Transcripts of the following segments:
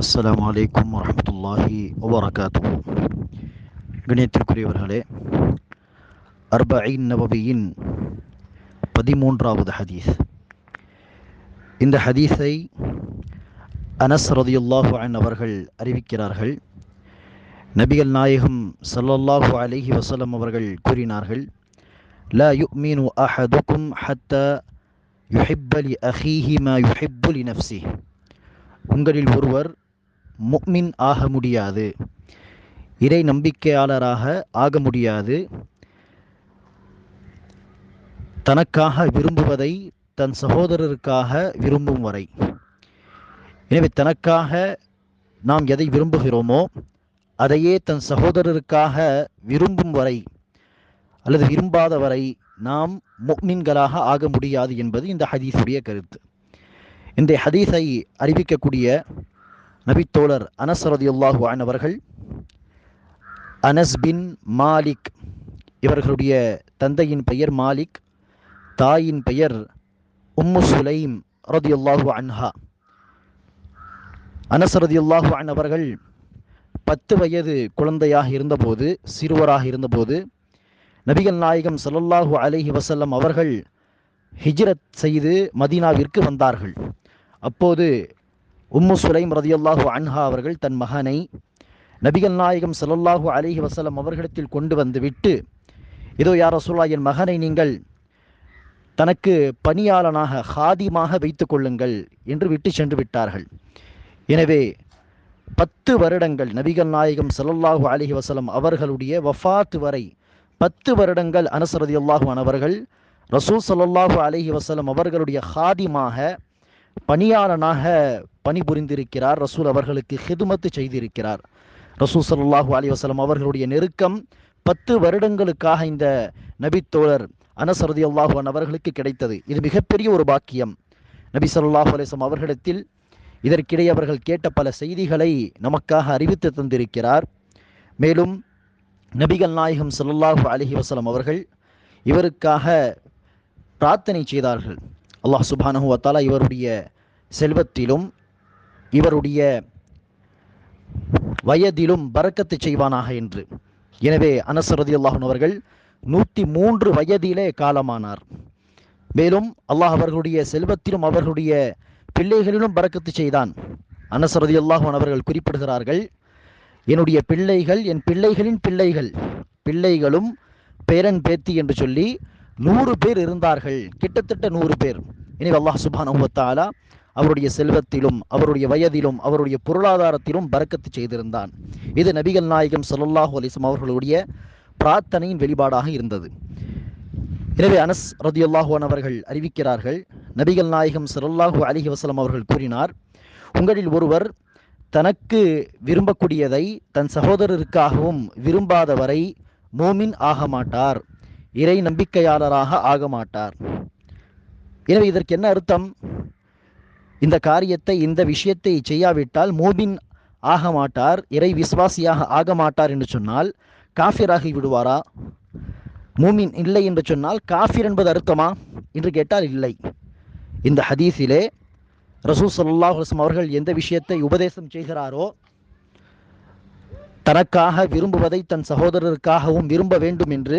அஸ்லாம் வலைக்கம் வரமத்துல்லாஹி வபரகாத்துஹு. கணியத்திற்குரியவர்களே அர்பஐன் நபவியின் பதிமூன்றாவது ஹதீஸ். இந்த ஹதீஸை அனஸ் ரதியுல்லாஹு அன் அவர்கள் அறிவிக்கிறார்கள். நபிகள் நாயகம் சல்லல்லாஹு அலிஹி வசலம் அவர்கள் கூறினார்கள் லா யுமினு அஹதுக்கும் ஹத்தா யுஹிப்பலி அஹீஹி மா யுஹிப்புலி லி உங்களில் ஒருவர் முக்மின் ஆக முடியாது. இறை நம்பிக்கையாளராக ஆக முடியாது. தனக்காக விரும்புவதை தன் சகோதரருக்காக விரும்பும் வரை. எனவே தனக்காக நாம் எதை விரும்புகிறோமோ அதையே தன் சகோதரருக்காக விரும்பும் வரை அல்லது விரும்பாத வரை நாம் முக்மின்களாக ஆக முடியாது என்பது இந்த ஹதீஸுடைய கருத்து. இந்த ஹதீஸை அறிவிக்கக்கூடிய நபித்தோழர் அனஸ் ரதியுல்லாஹு அன் அவர்கள் அனஸ் பின் மாலிக் இவர்களுடைய தந்தையின் பெயர் மாலிக் தாயின் பெயர் உம்மு சுலைம் ரதியுல்லாஹு அன்ஹா. அனஸ் ரதியுல்லாஹு அவர்கள் பத்து வயது குழந்தையாக இருந்தபோது சிறுவராக இருந்தபோது நபிகள் நாயகம் சல்லல்லாஹு அலஹி வசல்லம் அவர்கள் ஹிஜ்ரத் செய்து மதீனாவிற்கு வந்தார்கள். அப்போது உம்மு சுலைம் ரதியல்லாஹு அன்ஹா அவர்கள் தன் மகனை நபிகள் நாயகம் சல்லல்லாஹு அலிஹி வசலம் அவர்களிடத்தில் கொண்டு வந்து விட்டு இதோ யார் ரசூலா என் மகனை நீங்கள் தனக்கு பணியாளனாக ஹாதிமாக வைத்து கொள்ளுங்கள் என்று விட்டு சென்று விட்டார்கள். எனவே பத்து வருடங்கள் நபிகள் நாயகம் சல்லல்லாஹு அலிஹி வசலம் அவர்களுடைய வஃபாத் வரை பத்து வருடங்கள் அனசரதி அல்லாஹு அவர்கள் ரசூல் சல்லாஹூ அலிஹி வசலம் அவர்களுடைய ஹாதிமாக பணியாளனாக பணிபுரிந்திருக்கிறார். ரசூல் அவர்களுக்கு ஹிதுமத்து செய்திருக்கிறார். ரசூல் சல்லாஹூ அலி வசலம் அவர்களுடைய நெருக்கம் பத்து வருடங்களுக்காக இந்த நபித்தோழர் அனசரதி அல்லாஹுவான் அவர்களுக்கு கிடைத்தது. இது மிகப்பெரிய ஒரு பாக்கியம். நபி சொல்லாஹு அலிஸ்லாம் அவர்களிடத்தில் இதற்கிடையே அவர்கள் கேட்ட பல செய்திகளை நமக்காக அறிவித்து தந்திருக்கிறார். மேலும் நபிகள் நாயகம் சல்லாஹூ அலஹி வசலம் அவர்கள் இவருக்காக பிரார்த்தனை செய்தார்கள். அல்லாஹ் சுபானஹு வத்தாலா இவருடைய செல்வத்திலும் இவருடைய வயதிலும் பறக்கத்து செய்வானாக என்று. எனவே அனசரதி அல்லாஹன் அவர்கள் நூற்றி மூன்று வயதிலே காலமானார். மேலும் அல்லாஹ் அவர்களுடைய செல்வத்திலும் அவர்களுடைய பிள்ளைகளிலும் பறக்கத்து செய்தான். அனசரதி அல்லாஹன் அவர்கள் குறிப்பிடுகிறார்கள் என்னுடைய பிள்ளைகள் என் பிள்ளைகளின் பிள்ளைகள் பிள்ளைகளும் பேரன் பேத்தி என்று சொல்லி நூறு பேர் இருந்தார்கள். கிட்டத்தட்ட நூறு பேர். எனவே அல்லாஹ் சுபானுவத்தாலா அவருடைய செல்வத்திலும் அவருடைய வயதிலும் அவருடைய பொருளாதாரத்திலும் பறக்கத்து செய்திருந்தான். இது நபிகள் நாயகம் சல்லாஹூ அலிஸ்லாம் அவர்களுடைய பிரார்த்தனையின் வெளிப்பாடாக இருந்தது. எனவே அனஸ் ரதியுல்லாஹுவன் அவர்கள் அறிவிக்கிறார்கள் நபிகள் நாயகம் சல்லாஹூ அலிஹி வசலம் அவர்கள் கூறினார் உங்களில் ஒருவர் தனக்கு விரும்பக்கூடியதை தன் சகோதரருக்காகவும் விரும்பாதவரை மோமின் ஆக மாட்டார். இறை நம்பிக்கையாளராக ஆக மாட்டார் எனவே இதற்கு என்ன அர்த்தம்? இந்த காரியத்தை இந்த விஷயத்தை செய்யாவிட்டால் மூபின் ஆக மாட்டார் இறை விசுவாசியாக ஆக மாட்டார் என்று சொன்னால் காஃபிராகி விடுவாரா? மூமின் இல்லை என்று சொன்னால் காஃபிர் என்பது அர்த்தமா? என்று கேட்டால் இல்லை. இந்த ஹதீஸிலே ரசூல் சல்லாஹ் அவர்கள் எந்த விஷயத்தை உபதேசம் செய்கிறாரோ தனக்காக விரும்புவதை தன் சகோதரருக்காகவும் விரும்ப வேண்டும் என்று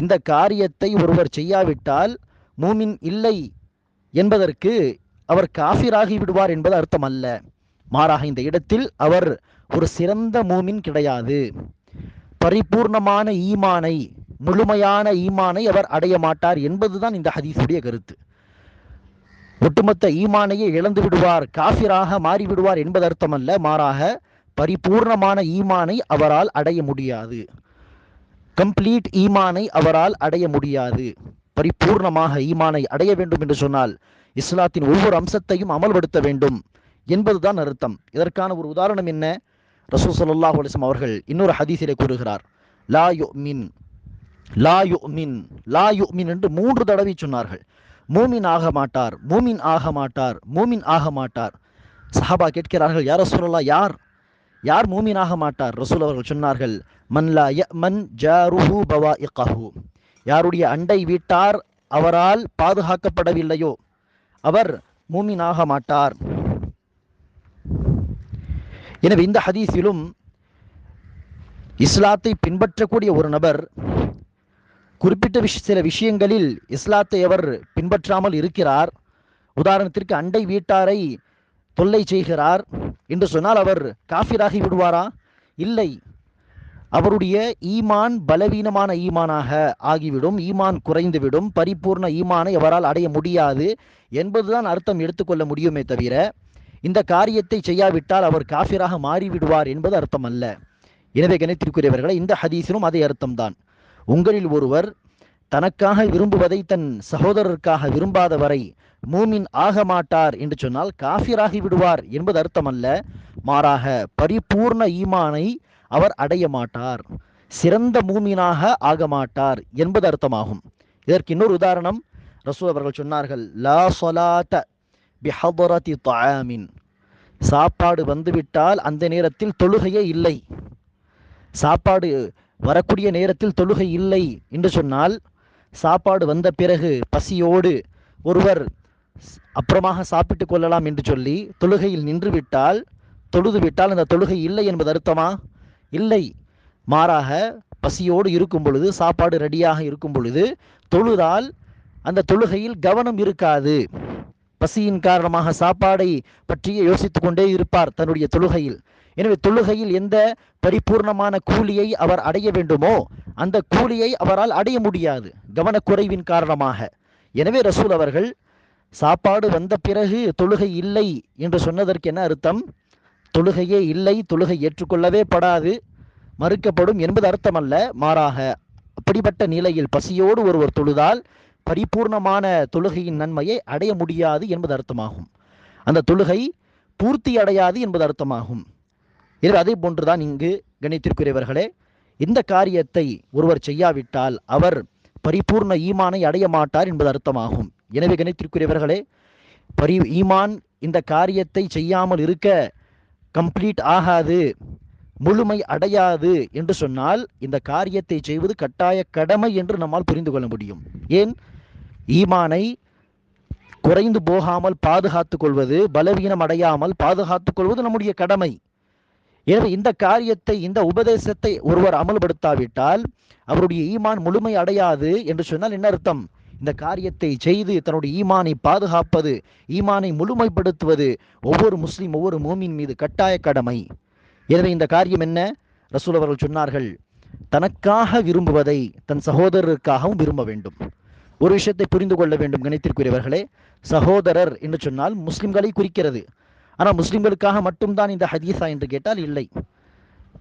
இந்த காரியத்தை ஒருவர் செய்யாவிட்டால் மூமின் இல்லை என்பதற்கு அவர் காஃபிராகி விடுவார் என்பது அர்த்தம் அல்ல மாறாக இந்த இடத்தில் அவர் ஒரு சிறந்த மூமின் கிடையாது. பரிபூர்ணமான ஈமானை முழுமையான ஈமானை அவர் அடைய மாட்டார் என்பதுதான் இந்த ஹதீஸுடைய கருத்து. ஒட்டுமொத்த ஈமானையே இழந்து விடுவார் காஃபிராக மாறிவிடுவார் என்பது அர்த்தம் அல்ல மாறாக பரிபூர்ணமான ஈமானை அவரால் அடைய முடியாது. கம்ப்ளீட் ஈமானை அவரால் அடைய முடியாது. பரிபூர்ணமாக ஈமானை அடைய வேண்டும் என்று சொன்னால் இஸ்லாத்தின் ஒவ்வொரு அம்சத்தையும் அமல்படுத்த வேண்டும் என்பதுதான் அர்த்தம். இதற்கான ஒரு உதாரணம் என்ன? ரசூ சல்லாஹ் அலிஸ்லாம் அவர்கள் இன்னொரு ஹதீஸிலே கூறுகிறார். லா யு மின் லா யு மின் லா யு மின் என்று மூன்று தடவை சொன்னார்கள். மூமின் ஆக மாட்டார் மூமின் ஆக மாட்டார் மூமின் ஆக மாட்டார். சஹாபா கேட்கிறார்கள் யார் ரசூலல்லா யார்? யார் மூமினாக மாட்டார்? ரசூல் அவர்கள் சொன்னார்கள் மன்லா ய மன் ஜாருஹு பவா யாருடைய அண்டை வீட்டார் அவரால் பாதுகாக்கப்படவில்லையோ அவர் மூமினாக மாட்டார். எனவே இந்த ஹதீஸிலும் இஸ்லாத்தை பின்பற்றக்கூடிய ஒரு நபர் குறிப்பிட்ட விஷ சில விஷயங்களில் இஸ்லாத்தை அவர் பின்பற்றாமல் இருக்கிறார். உதாரணத்திற்கு அண்டை வீட்டாரை தொல்லை செய்கிறார் என்று சொன்னால் அவர் காஃபிராகி விடுவாரா? இல்லை. அவருடைய ஈமான் பலவீனமான ஈமானாக ஆகிவிடும் ஈமான் குறைந்துவிடும் பரிபூர்ண ஈமானை அவரால் அடைய முடியாது என்பதுதான் அர்த்தம் எடுத்துக்கொள்ள முடியுமே தவிர இந்த காரியத்தை செய்யாவிட்டால் அவர் காஃபிராக மாறிவிடுவார் என்பது அர்த்தம் அல்ல எனவே கணித்திற்குரியவர்களை இந்த ஹதீஸிலும் அதே அர்த்தம்தான். உங்களில் ஒருவர் தனக்காக விரும்புவதை தன் சகோதரருக்காக விரும்பாத வரை மூமின் ஆக மாட்டார் என்று சொன்னால் காஃபிராகி விடுவார் என்பது அர்த்தமல்ல. மாறாக பரிபூர்ண ஈமானை அவர் அடைய மாட்டார். சிறந்த மூமினாக ஆக மாட்டார் என்பது அர்த்தமாகும். இதற்கு இன்னொரு உதாரணம். ரசூ அவர்கள் சொன்னார்கள் லா சொலாத்த பிஹபரதி தாமின் சாப்பாடு வந்துவிட்டால் அந்த நேரத்தில் தொழுகையே இல்லை. சாப்பாடு வரக்கூடிய நேரத்தில் தொழுகை இல்லை என்று சொன்னால் சாப்பாடு வந்த பிறகு பசியோடு ஒருவர் அப்புறமாக சாப்பிட்டு கொள்ளலாம் என்று சொல்லி தொழுகையில் நின்று விட்டால் தொழுது விட்டால் அந்த தொழுகை இல்லை என்பது அர்த்தமா? இல்லை. மாறாக பசியோடு இருக்கும் பொழுது சாப்பாடு ரெடியாக இருக்கும் பொழுது தொழுதால் அந்த தொழுகையில் கவனம் இருக்காது. பசியின் காரணமாக சாப்பாடை பற்றியே யோசித்து கொண்டே இருப்பார் தன்னுடைய தொழுகையில். எனவே தொழுகையில் எந்த பரிபூர்ணமான கூலியை அவர் அடைய வேண்டுமோ அந்த கூலியை அவரால் அடைய முடியாது கவனக்குறைவின் காரணமாக. எனவே ரசூல் அவர்கள் சாப்பாடு வந்த பிறகு தொழுகை இல்லை என்று சொன்னதற்கு என்ன அர்த்தம்? தொழுகையே இல்லை தொழுகை ஏற்றுக்கொள்ளவே படாது மறுக்கப்படும் என்பது அர்த்தமல்ல. மாறாக அப்படிப்பட்ட நிலையில் பசியோடு ஒருவர் தொழுதால் பரிபூர்ணமான தொழுகையின் நன்மையை அடைய முடியாது என்பது அர்த்தமாகும். அந்த தொழுகை பூர்த்தி அடையாது என்பது அர்த்தமாகும். எனவே அதே போன்றுதான் இங்கு கணித்திற்குரியவர்களே இந்த காரியத்தை ஒருவர் செய்யாவிட்டால் அவர் பரிபூர்ண ஈமானை அடைய மாட்டார் என்பது அர்த்தமாகும். எனவே கணித்திற்குரியவர்களே பரி ஈமான் இந்த காரியத்தை செய்யாமல் இருக்க கம்ப்ளீட் ஆகாது முழுமை அடையாது என்று சொன்னால் இந்த காரியத்தை செய்வது கட்டாய கடமை என்று நம்மால் புரிந்து கொள்ள முடியும். ஏன்? ஈமானை குறைந்து போகாமல் பாதுகாத்துக் கொள்வது பலவீனம் அடையாமல் பாதுகாத்துக் கொள்வது நம்முடைய கடமை. எனவே இந்த காரியத்தை இந்த உபதேசத்தை ஒருவர் அமல்படுத்தாவிட்டால் அவருடைய ஈமான் முழுமை அடையாது என்று சொன்னால் என்ன அர்த்தம்? இந்த காரியத்தை செய்து தன்னுடைய ஈமானை பாதுகாப்பது ஈமானை முழுமைப்படுத்துவது ஒவ்வொரு முஸ்லிம் ஒவ்வொரு மூமின் மீது கட்டாய கடமை. எனவே இந்த காரியம் என்ன? ரசூல் அவர்கள் சொன்னார்கள் தனக்காக விரும்புவதை தன் சகோதரருக்காகவும் விரும்ப வேண்டும். ஒரு விஷயத்தை புரிந்து கொள்ள வேண்டும். கணித்திற்குரியவர்களே சகோதரர் என்று சொன்னால் முஸ்லிம்களை குறிக்கிறது. ஆனால் முஸ்லிம்களுக்காக மட்டும்தான் இந்த ஹதீஸா என்று கேட்டால் இல்லை.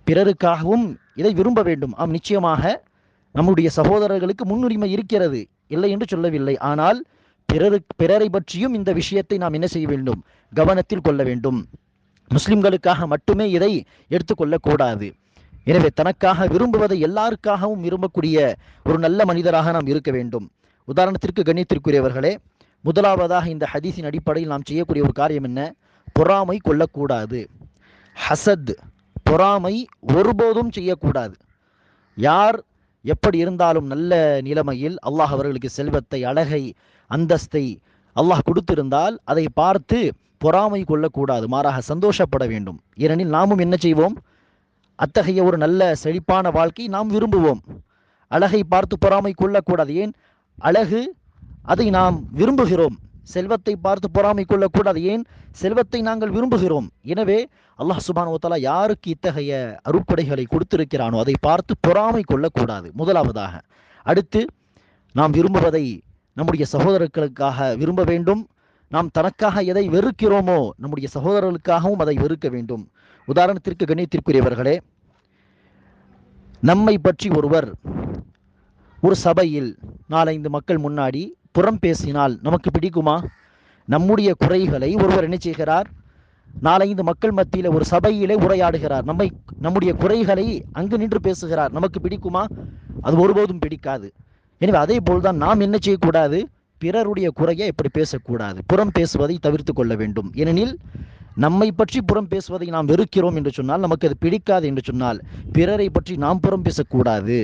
பிறருக்காகவும் இதை விரும்ப வேண்டும். ஆம் நிச்சயமாக நம்முடைய சகோதரர்களுக்கு முன்னுரிமை இருக்கிறது. இல்லை என்று சொல்லவில்லை. ஆனால் பிறரு பிறரை பற்றியும் இந்த விஷயத்தை நாம் என்ன செய்ய வேண்டும்? கவனத்தில் கொள்ள வேண்டும். முஸ்லிம்களுக்காக மட்டுமே இதை எடுத்துக்கொள்ளக்கூடாது எனவே தனக்காக விரும்புவதை எல்லாருக்காகவும் விரும்பக்கூடிய ஒரு நல்ல மனிதராக நாம் இருக்க வேண்டும். உதாரணத்திற்கு கண்ணியத்திற்குரியவர்களே முதலாவதாக இந்த ஹதீஸின் அடிப்படையில் நாம் செய்யக்கூடிய ஒரு காரியம் என்ன? பொறாமை கொள்ளக்கூடாது. ஹசத் பொறாமை ஒருபோதும் செய்யக்கூடாது. யார் எப்படி இருந்தாலும் நல்ல நிலைமையில் அல்லாஹ் அவர்களுக்கு செல்வத்தை அழகை அந்தஸ்தை அல்லாஹ் கொடுத்திருந்தால் அதை பார்த்து பொறாமை கொள்ளக்கூடாது மாறாக சந்தோஷப்பட வேண்டும். ஏனெனில் நாமும் என்ன செய்வோம்? அத்தகைய ஒரு நல்ல செழிப்பான வாழ்க்கை நாம் விரும்புவோம். அழகை பார்த்து பொறாமை கொள்ளக்கூடாது. ஏன்? அழகு அதை நாம் விரும்புகிறோம். செல்வத்தை பார்த்து பொறாமை கொள்ளக்கூடாது. ஏன்? செல்வத்தை நாங்கள் விரும்புகிறோம். எனவே அல்லாஹ் சுபான் ஓத்தலா யாருக்கு இத்தகைய அருட்படைகளை கொடுத்திருக்கிறானோ அதை பார்த்து பொறாமை கொள்ளக்கூடாது. முதலாவதாக அடுத்து நாம் விரும்புவதை நம்முடைய சகோதரர்களுக்காக விரும்ப வேண்டும். நாம் தனக்காக எதை வெறுக்கிறோமோ நம்முடைய சகோதரர்களுக்காகவும் அதை வெறுக்க வேண்டும். உதாரணத்திற்கு கண்ணியத்திற்குரியவர்களே நம்மை பற்றி ஒருவர் ஒரு சபையில் நாலைந்து மக்கள் முன்னாடி புறம் பேசினால் நமக்கு பிடிக்குமா? நம்முடைய குறைகளை ஒருவர் என்ன செய்கிறார்? நாலைந்து மக்கள் மத்தியில் ஒரு சபையிலே உரையாடுகிறார். நம்மை நம்முடைய குறைகளை அங்கு நின்று பேசுகிறார். நமக்கு பிடிக்குமா? அது ஒருபோதும் பிடிக்காது. எனவே அதே போல்தான் நாம் என்ன செய்யக்கூடாது? பிறருடைய குறையை எப்படி பேசக்கூடாது. புறம் பேசுவதை தவிர்த்து கொள்ள வேண்டும். ஏனெனில் நம்மை பற்றி புறம் பேசுவதை நாம் வெறுக்கிறோம் என்று சொன்னால் நமக்கு அது பிடிக்காது என்று சொன்னால் பிறரை பற்றி நாம் புறம் பேசக்கூடாது.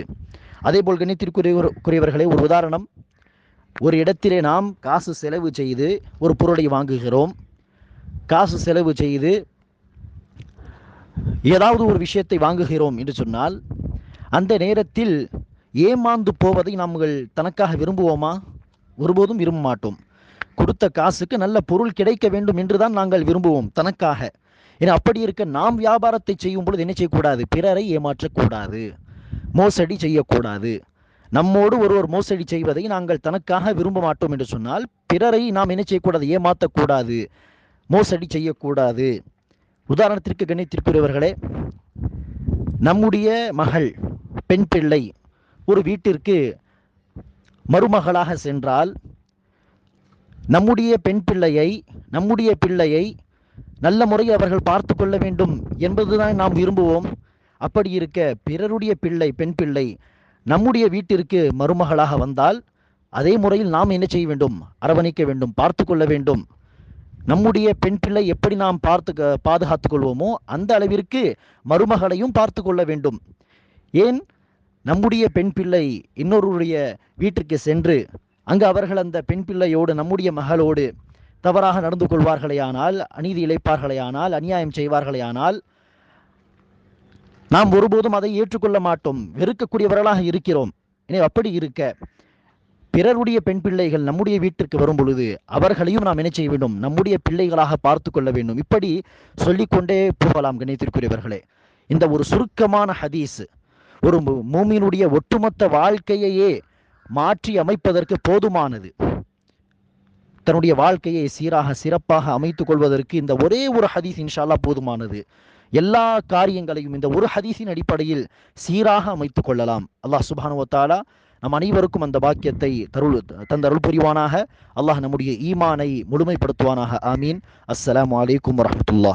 அதே போல் கணித்திற்குரிய குரியவர்களே ஒரு உதாரணம். ஒரு இடத்திலே நாம் காசு செலவு செய்து ஒரு பொருளை வாங்குகிறோம். காசு செலவு செய்து ஏதாவது ஒரு விஷயத்தை வாங்குகிறோம் என்று சொன்னால் அந்த நேரத்தில் ஏமாந்து போவதை நாங்கள் தனக்காக விரும்புவோமா? ஒருபோதும் விரும்ப மாட்டோம். கொடுத்த காசுக்கு நல்ல பொருள் கிடைக்க வேண்டும் என்று தான் நாங்கள் விரும்புவோம் தனக்காக. ஏன்னா அப்படி இருக்க நாம் வியாபாரத்தை செய்யும் பொழுது என்ன செய்யக்கூடாது? பிறரை ஏமாற்றக்கூடாது. மோசடி செய்யக்கூடாது. நம்மோடு ஒருவர் மோசடி செய்வதை நாங்கள் தனக்காக விரும்ப மாட்டோம் என்று சொன்னால் பிறரை நாம் என்ன செய்யக்கூடாது? ஏமாற்றக்கூடாது மோசடி செய்யக்கூடாது. உதாரணத்திற்கு கணித்திற்குரியவர்களே நம்முடைய மகள் பெண் பிள்ளை ஒரு வீட்டிற்கு மருமகளாக சென்றால் நம்முடைய பெண் பிள்ளையை நம்முடைய பிள்ளையை நல்ல முறையில் அவர்கள் பார்த்து கொள்ள வேண்டும் என்பதுதான் நாம் விரும்புவோம். அப்படி இருக்க பிறருடைய பிள்ளை பெண் பிள்ளை நம்முடைய வீட்டிற்கு மருமகளாக வந்தால் அதே முறையில் நாம் என்ன செய்ய வேண்டும்? அரவணைக்க வேண்டும் பார்த்து கொள்ள வேண்டும். நம்முடைய பெண் பிள்ளை எப்படி நாம் பார்த்து பாதுகாத்து கொள்வோமோ அந்த அளவிற்கு மருமகளையும் பார்த்து கொள்ள வேண்டும். ஏன்? நம்முடைய பெண் பிள்ளை இன்னொருடைய வீட்டிற்கு சென்று அங்கு அவர்கள் அந்த பெண் பிள்ளையோடு நம்முடைய மகளோடு தவறாக நடந்து கொள்வார்களேயானால் அநீதி இழைப்பார்களேயானால் அநியாயம் செய்வார்களேயானால் நாம் ஒருபோதும் அதை ஏற்றுக்கொள்ள மாட்டோம். வெறுக்கக்கூடியவர்களாக இருக்கிறோம். எனவே அப்படி இருக்க பிறருடைய பெண் பிள்ளைகள் நம்முடைய வீட்டிற்கு வரும் பொழுது அவர்களையும் நாம் என்ன செய்ய வேண்டும்? நம்முடைய பிள்ளைகளாக பார்த்து கொள்ள வேண்டும். இப்படி சொல்லிக்கொண்டே போகலாம் கணித்திற்குரியவர்களே இந்த ஒரு சுருக்கமான ஹதீஸ் ஒரு மூமியினுடைய ஒட்டுமொத்த வாழ்க்கையையே மாற்றி அமைப்பதற்கு போதுமானது. தன்னுடைய வாழ்க்கையை சீராக சிறப்பாக அமைத்துக் கொள்வதற்கு இந்த ஒரே ஒரு ஹதீஸ் இன்ஷால்லா போதுமானது. எல்லா காரியங்களையும் இந்த ஒரு ஹதீஸின் அடிப்படையில் சீராக அமைத்து கொள்ளலாம். அல்லாஹ் சுபானுவத்தாலா நம் அனைவருக்கும் அந்த பாக்கியத்தை தருள் தந்தருள் புரிவானாக. அல்லாஹ் நம்முடைய ஈமானை முழுமைப்படுத்துவானாக. ஆமீன். அஸ்ஸலாம் வலைக்கம் வரமத்துல்லா